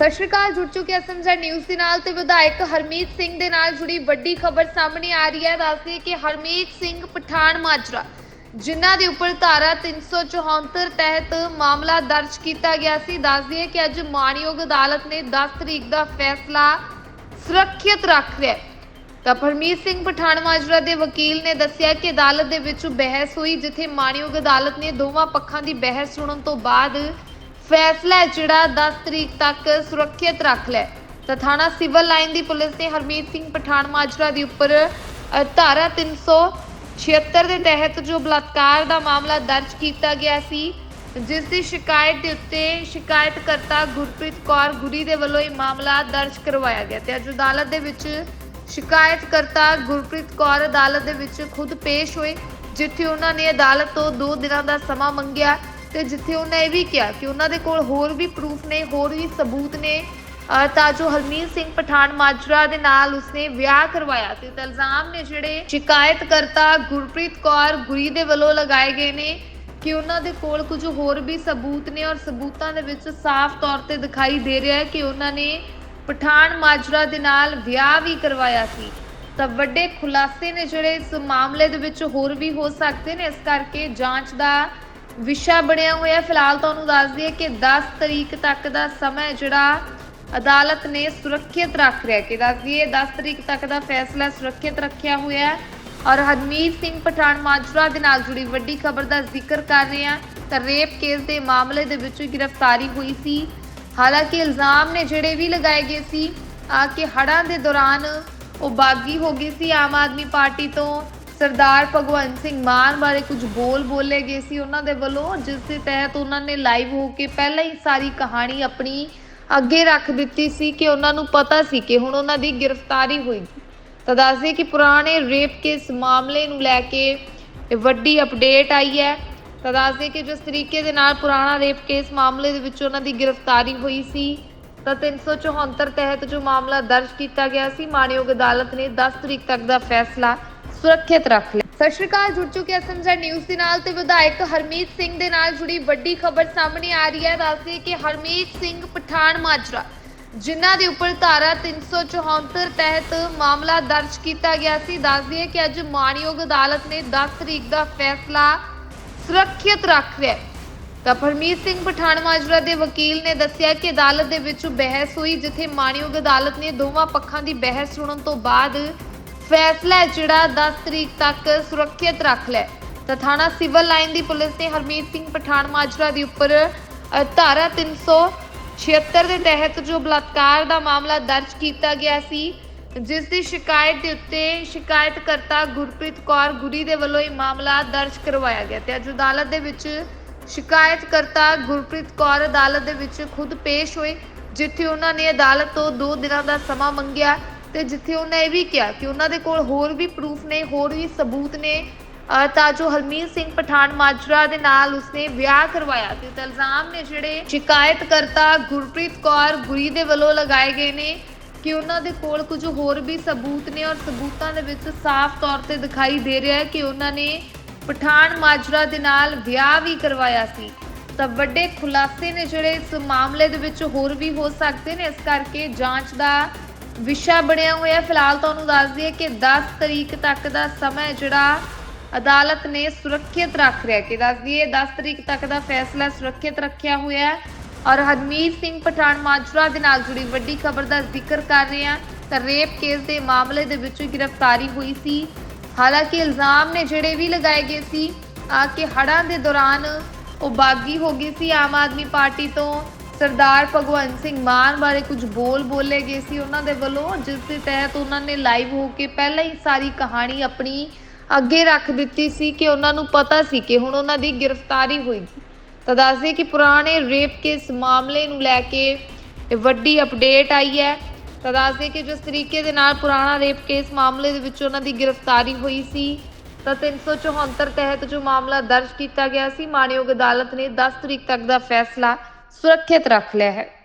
ਸਤਿ ਸ਼੍ਰੀ ਅਕਾਲ, ਜੁੜ ਚੁੱਕੇ ਐਸਐਮਜ਼ੈਡ ਨਿਊਜ਼ ਦੇ ਨਾਲ ਤੇ ਵਿਧਾਇਕ ਹਰਮੀਤ ਸਿੰਘ ਦੇ ਨਾਲ ਜੁੜੀ ਵੱਡੀ ਖਬਰ ਸਾਹਮਣੇ ਆ ਰਹੀ ਹੈ। ਦੱਸਦੀ ਕਿ ਹਰਮੀਤ ਸਿੰਘ ਪਠਾਨ ਮਾਜਰਾ, ਜਿਨ੍ਹਾਂ ਦੇ ਉੱਪਰ ਧਾਰਾ 374 ਤਹਿਤ ਮਾਮਲਾ ਦਰਜ ਕੀਤਾ ਗਿਆ ਸੀ ਦੱਸਦੀ ਕਿ ਅੱਜ ਮਾਣਯੋਗ ਅਦਾਲਤ ਨੇ 10 ਤਰੀਕ ਦਾ ਫੈਸਲਾ ਸੁਰੱਖਿਅਤ ਰੱਖ ਲਿਆ ਤਾਂ ਪਰਮੀਤ ਸਿੰਘ ਪਠਾਨ ਮਾਜਰਾ ਦੇ ਵਕੀਲ ਨੇ ਦੱਸਿਆ ਕਿ ਅਦਾਲਤ ਦੇ ਵਿੱਚ ਬਹਿਸ ਹੋਈ, ਜਿੱਥੇ ਮਾਣਯੋਗ ਅਦਾਲਤ ਨੇ ਦੋਵਾਂ ਪੱਖਾਂ ਦੀ ਬਹਿਸ ਸੁਣਨ ਤੋਂ ਬਾਅਦ ਫੈਸਲਾ ਹੈ ਜਿਹੜਾ 10 ਤਰੀਕ ਤੱਕ ਸੁਰੱਖਿਅਤ ਰੱਖ ਲਿਆ ਤਾਂ ਥਾਣਾ ਸਿਵਲ ਲਾਈਨ ਦੀ ਪੁਲਿਸ ਨੇ ਹਰਮੀਤ ਸਿੰਘ ਪਠਾਨ ਮਾਜਰਾ ਦੇ ਉੱਪਰ ਅ, ਧਾਰਾ 376 ਦੇ ਤਹਿਤ ਜੋ ਬਲਾਤਕਾਰ ਦਾ ਮਾਮਲਾ ਦਰਜ ਕੀਤਾ ਗਿਆ ਸੀ ਜਿਸ ਦੀ ਸ਼ਿਕਾਇਤ ਦੇ ਉੱਤੇ ਸ਼ਿਕਾਇਤਕਰਤਾ ਗੁਰਪ੍ਰੀਤ ਕੌਰ ਗੁਰੀ ਦੇ ਵੱਲੋਂ ਇਹ ਮਾਮਲਾ ਦਰਜ ਕਰਵਾਇਆ ਗਿਆ ਤੇ ਅੱਜ ਅਦਾਲਤ ਦੇ ਵਿੱਚ ਸ਼ਿਕਾਇਤਕਰਤਾ ਗੁਰਪ੍ਰੀਤ ਕੌਰ ਅਦਾਲਤ ਦੇ ਵਿੱਚ ਖੁਦ ਪੇਸ਼ ਹੋਏ ਜਿੱਥੇ ਉਹਨਾਂ ਨੇ ਅਦਾਲਤ ਤੋਂ 2 ਦਿਨਾਂ ਦਾ ਸਮਾਂ ਮੰਗਿਆ। ਤੇ ਜਿੱਥੇ ਉਹਨਾਂ ਇਹ ਵੀ ਕਿਹਾ ਕਿ ਉਹਨਾਂ ਦੇ ਕੋਲ ਹੋਰ ਵੀ ਪ੍ਰੂਫ ਨੇ, ਹੋਰ ਵੀ ਸਬੂਤ ਨੇ ਤਾਂ ਜੋ ਹਰਮੀਤ ਸਿੰਘ ਪਠਾਨ ਮਾਜਰਾ ਦੇ ਨਾਲ ਉਸਨੇ ਵਿਆਹ ਕਰਵਾਇਆ ਤੇ ਇਲਜ਼ਾਮ ਨੇ ਜਿਹੜੇ ਸ਼ਿਕਾਇਤਕਰਤਾ ਗੁਰਪ੍ਰੀਤ ਕੌਰ ਗੁਰੀ ਦੇ ਵੱਲੋਂ ਲਗਾਏ ਗਏ ਨੇ ਕਿ ਉਹਨਾਂ ਦੇ ਕੋਲ ਕੁਝ ਹੋਰ ਵੀ ਸਬੂਤ ਨੇ ਔਰ ਸਬੂਤਾਂ ਦੇ ਵਿੱਚ ਸਾਫ਼ ਤੌਰ ਤੇ ਦਿਖਾਈ ਦੇ ਰਿਹਾ ਹੈ ਕਿ ਉਹਨਾਂ ਨੇ ਪਠਾਨ ਮਾਜਰਾ ਦੇ ਨਾਲ ਵਿਆਹ ਵੀ ਕਰਵਾਇਆ ਸੀ। ਤਾਂ ਵੱਡੇ ਖੁਲਾਸੇ ਨੇ ਜਿਹੜੇ ਇਸ ਮਾਮਲੇ ਦੇ ਵਿੱਚ ਹੋਰ ਵੀ ਹੋ ਸਕਦੇ ਨੇ, ਇਸ ਕਰਕੇ ਜਾਂਚ ਦਾ ਵਿਸ਼ਾ ਬਣਿਆ ਹੋਇਆ ਫਿਲਹਾਲ ਤੁਹਾਨੂੰ ਦੱਸ ਦਈਏ ਕਿ 10 ਤਰੀਕ ਤੱਕ ਦਾ ਸਮਾਂ ਜਿਹੜਾ ਅਦਾਲਤ ਨੇ ਸੁਰੱਖਿਅਤ ਰੱਖ ਰਿਹਾ ਕਿ ਦੱਸ ਦਈਏ 10 ਤਰੀਕ ਤੱਕ ਦਾ ਫੈਸਲਾ ਸੁਰੱਖਿਅਤ ਰੱਖਿਆ ਹੋਇਆ ਹੈ ਔਰ ਹਰਮੀਤ ਸਿੰਘ ਪਠਾਨ ਮਾਜਰਾ ਦੇ ਨਾਲ ਜੁੜੀ ਵੱਡੀ ਖਬਰ ਦਾ ਜ਼ਿਕਰ ਕਰ ਰਹੇ ਹਾਂ। ਤਾਂ ਰੇਪ ਕੇਸ ਦੇ ਮਾਮਲੇ ਦੇ ਵਿੱਚ ਗ੍ਰਿਫਤਾਰੀ ਹੋਈ ਸੀ। ਹਾਲਾਂਕਿ ਇਲਜ਼ਾਮ ਨੇ ਜਿਹੜੇ ਵੀ ਲਗਾਏ ਗਏ ਸੀ, ਆ ਕਿ ਹੜਾਂ ਦੇ ਦੌਰਾਨ ਉਹ ਬਾਗੀ ਹੋ ਗਈ ਸੀ ਆਮ ਆਦਮੀ ਪਾਰਟੀ ਤੋਂ। ਸਰਦਾਰ ਭਗਵੰਤ ਸਿੰਘ ਮਾਨ ਬਾਰੇ ਕੁਝ ਬੋਲ ਬੋਲੇ ਗਏ ਸੀ ਉਹਨਾਂ ਦੇ ਵੱਲੋਂ, ਜਿਸ ਦੇ ਤਹਿਤ ਉਹਨਾਂ ਨੇ ਲਾਈਵ ਹੋ ਕੇ ਪਹਿਲਾਂ ਹੀ ਸਾਰੀ ਕਹਾਣੀ ਆਪਣੀ ਅੱਗੇ ਰੱਖ ਦਿੱਤੀ ਸੀ ਕਿ ਉਹਨਾਂ ਨੂੰ ਪਤਾ ਸੀ ਕਿ ਹੁਣ ਉਹਨਾਂ ਦੀ ਗ੍ਰਿਫਤਾਰੀ ਹੋਏਗੀ। ਤਾਂ ਦੱਸਦੇ ਕਿ ਪੁਰਾਣੇ ਰੇਪ ਕੇਸ ਮਾਮਲੇ ਨੂੰ ਲੈ ਕੇ ਵੱਡੀ ਅਪਡੇਟ ਆਈ ਹੈ। ਤਾਂ ਦੱਸਦੇ ਕਿ ਜਿਸ ਤਰੀਕੇ ਦੇ ਨਾਲ ਪੁਰਾਣਾ ਰੇਪ ਕੇਸ ਮਾਮਲੇ ਦੇ ਵਿੱਚ ਉਹਨਾਂ ਦੀ ਗ੍ਰਿਫਤਾਰੀ ਹੋਈ ਸੀ, ਤਾਂ 374 ਤਹਿਤ ਜੋ ਮਾਮਲਾ ਦਰਜ ਕੀਤਾ ਗਿਆ ਸੀ ਮਾਣਯੋਗ ਅਦਾਲਤ ਨੇ 10 ਤਰੀਕ ਤੱਕ ਦਾ ਫੈਸਲਾ ਸੁਰੱਖਿਅਤ ਰੱਖ ਲਿਆ। ਸਤਿ ਸ਼੍ਰੀ ਅਕਾਲ, ਜੁੜ ਚੁੱਕੇ ਐਸਐਮਜ਼ੈਡ ਨਿਊਜ਼ ਦੇ ਨਾਲ ਤੇ ਵਿਧਾਇਕ ਹਰਮੀਤ ਸਿੰਘ ਦੇ ਨਾਲ ਜੁੜੀ ਵੱਡੀ ਖਬਰ ਸਾਹਮਣੇ ਆ ਰਹੀ ਹੈ। ਦੱਸਦੀ ਕਿ ਹਰਮੀਤ ਸਿੰਘ ਪਠਾਨ ਮਾਜਰਾ, ਜਿਨ੍ਹਾਂ ਦੇ ਉੱਪਰ ਧਾਰਾ 374 ਤਹਿਤ ਮਾਮਲਾ ਦਰਜ ਕੀਤਾ ਗਿਆ ਸੀ ਦੱਸਦੀ ਹੈ ਕਿ ਅੱਜ ਮਾਨਯੋਗ ਅਦਾਲਤ ਨੇ 10 ਤਰੀਕ ਦਾ ਫੈਸਲਾ ਸੁਰੱਖਿਅਤ ਰੱਖ ਲਿਆ ਤਾਂ ਪਰਮੀਤ ਸਿੰਘ ਪਠਾਨ ਮਾਜਰਾ ਦੇ ਵਕੀਲ ਨੇ ਦੱਸਿਆ ਕਿ ਅਦਾਲਤ ਦੇ ਵਿੱਚ ਬਹਿਸ ਹੋਈ, ਜਿੱਥੇ ਮਾਨਯੋਗ ਅਦਾਲਤ ਨੇ ਦੋਵਾਂ ਪੱਖਾਂ ਦੀ ਬਹਿਸ ਸੁਣਨ ਤੋਂ ਬਾਅਦ ਫੈਸਲਾ ਹੈ ਜਿਹੜਾ 10 ਤਰੀਕ ਤੱਕ ਸੁਰੱਖਿਅਤ ਰੱਖ ਲੈ ਹੈ। ਤਾਂ ਥਾਣਾ ਸਿਵਲ ਲਾਈਨ ਦੀ ਪੁਲਿਸ ਨੇ ਹਰਮੀਤ ਸਿੰਘ ਪਠਾਨ ਮਾਜਰਾ ਦੇ ਉੱਪਰ ਅ, ਧਾਰਾ 376 ਦੇ ਤਹਿਤ ਜੋ ਬਲਾਤਕਾਰ ਦਾ ਮਾਮਲਾ ਦਰਜ ਕੀਤਾ ਗਿਆ ਸੀ ਜਿਸ ਦੀ ਸ਼ਿਕਾਇਤ ਦੇ ਉੱਤੇ ਸ਼ਿਕਾਇਤਕਰਤਾ ਗੁਰਪ੍ਰੀਤ ਕੌਰ ਗੁਰੀ ਦੇ ਵੱਲੋਂ ਇਹ ਮਾਮਲਾ ਦਰਜ ਕਰਵਾਇਆ ਗਿਆ ਤੇ ਅੱਜ ਅਦਾਲਤ ਦੇ ਵਿੱਚ ਸ਼ਿਕਾਇਤਕਰਤਾ ਗੁਰਪ੍ਰੀਤ ਕੌਰ ਅਦਾਲਤ ਦੇ ਵਿੱਚ ਖੁਦ ਪੇਸ਼ ਹੋਏ ਜਿੱਥੇ ਉਹਨਾਂ ਨੇ ਅਦਾਲਤ ਤੋਂ 2 ਦਿਨਾਂ ਦਾ ਸਮਾਂ ਮੰਗਿਆ ਤੇ ਜਿੱਥੇ ਉਹਨਾਂ ਇਹ ਵੀ ਕਿਹਾ ਕਿ ਉਹਨਾਂ ਦੇ ਕੋਲ ਹੋਰ ਵੀ ਪ੍ਰੂਫ ਨੇ, ਹੋਰ ਵੀ ਸਬੂਤ ਨੇ ਤਾਂ ਜੋ ਹਰਮੀਤ ਸਿੰਘ ਪਠਾਨ ਮਾਜਰਾ ਦੇ ਨਾਲ ਉਸਨੇ ਵਿਆਹ ਕਰਵਾਇਆ ਤੇ ਇਲਜ਼ਾਮ ਨੇ ਜਿਹੜੇ ਸ਼ਿਕਾਇਤਕਰਤਾ ਗੁਰਪ੍ਰੀਤ ਕੌਰ ਗੁਰੀ ਦੇ ਵੱਲੋਂ ਲਗਾਏ ਗਏ ਨੇ ਕਿ ਉਹਨਾਂ ਦੇ ਕੋਲ ਕੁਝ ਹੋਰ ਵੀ ਸਬੂਤ ਨੇ ਔਰ ਸਬੂਤਾਂ ਦੇ ਵਿੱਚ ਸਾਫ਼ ਤੌਰ ਤੇ ਦਿਖਾਈ ਦੇ ਰਿਹਾ ਹੈ ਕਿ ਉਹਨਾਂ ਨੇ ਪਠਾਨ ਮਾਜਰਾ ਦੇ ਨਾਲ ਵਿਆਹ ਵੀ ਕਰਵਾਇਆ ਸੀ। ਤਾਂ ਵੱਡੇ ਖੁਲਾਸੇ ਨੇ ਜਿਹੜੇ ਇਸ ਮਾਮਲੇ ਦੇ ਵਿੱਚ ਹੋਰ ਵੀ ਹੋ ਸਕਦੇ ਨੇ, ਇਸ ਕਰਕੇ ਜਾਂਚ ਦਾ ਵਿਸ਼ਾ ਬਣਿਆ ਹੋਇਆ ਫਿਲਹਾਲ ਤੁਹਾਨੂੰ ਦੱਸ ਦਈਏ ਕਿ 10 ਤਰੀਕ ਤੱਕ ਦਾ ਸਮਾਂ ਜਿਹੜਾ ਅਦਾਲਤ ਨੇ ਸੁਰੱਖਿਅਤ ਰੱਖ ਰਿਹਾ ਕਿ ਦੱਸ ਦਈਏ 10 ਤਰੀਕ ਤੱਕ ਦਾ ਫੈਸਲਾ ਸੁਰੱਖਿਅਤ ਰੱਖਿਆ ਹੋਇਆ ਹੈ ਔਰ ਹਰਮੀਤ ਸਿੰਘ ਪਠਾਨ ਮਾਜਰਾ ਦੇ ਨਾਲ ਜੁੜੀ ਵੱਡੀ ਖਬਰ ਦਾ ਜ਼ਿਕਰ ਕਰ ਰਹੇ ਹਾਂ। ਤਾਂ ਰੇਪ ਕੇਸ ਦੇ ਮਾਮਲੇ ਦੇ ਵਿੱਚ ਗ੍ਰਿਫਤਾਰੀ ਹੋਈ ਸੀ। ਹਾਲਾਂਕਿ ਇਲਜ਼ਾਮ ਨੇ ਜਿਹੜੇ ਵੀ ਲਗਾਏ ਗਏ ਸੀ, ਆ ਕਿ ਹੜ੍ਹਾਂ ਦੇ ਦੌਰਾਨ ਉਹ ਬਾਗੀ ਹੋ ਗਈ ਸੀ ਆਮ ਆਦਮੀ ਪਾਰਟੀ ਤੋਂ। ਸਰਦਾਰ ਭਗਵੰਤ ਸਿੰਘ ਮਾਨ ਬਾਰੇ ਕੁਝ ਬੋਲ ਬੋਲੇ ਗਏ ਸੀ ਉਹਨਾਂ ਦੇ ਵੱਲੋਂ, ਜਿਸ ਦੇ ਤਹਿਤ ਉਹਨਾਂ ਨੇ ਲਾਈਵ ਹੋ ਕੇ ਪਹਿਲਾਂ ਹੀ ਸਾਰੀ ਕਹਾਣੀ ਆਪਣੀ ਅੱਗੇ ਰੱਖ ਦਿੱਤੀ ਸੀ ਕਿ ਉਹਨਾਂ ਨੂੰ ਪਤਾ ਸੀ ਕਿ ਹੁਣ ਉਹਨਾਂ ਦੀ ਗ੍ਰਿਫਤਾਰੀ ਹੋਏਗੀ ਤਾਂ ਦੱਸਦੇ ਕਿ ਪੁਰਾਣੇ ਰੇਪ ਕੇਸ ਮਾਮਲੇ ਨੂੰ ਲੈ ਕੇ ਇਹ ਵੱਡੀ ਅਪਡੇਟ ਆਈ ਹੈ। ਤਾਂ ਦੱਸਦੇ ਕਿ ਜਿਸ ਤਰੀਕੇ ਦੇ ਨਾਲ ਪੁਰਾਣਾ ਰੇਪ ਕੇਸ ਮਾਮਲੇ ਦੇ ਵਿੱਚ ਉਹਨਾਂ ਦੀ ਗ੍ਰਿਫਤਾਰੀ ਹੋਈ ਸੀ, ਤਾਂ 374 ਤਹਿਤ ਜੋ ਮਾਮਲਾ ਦਰਜ ਕੀਤਾ ਗਿਆ ਸੀ ਮਾਣਯੋਗ ਅਦਾਲਤ ਨੇ 10 ਤਰੀਕ ਤੱਕ ਦਾ ਫੈਸਲਾ ਸੁਰੱਖਿਅਤ ਰੱਖ ਲਿਆ ਹੈ।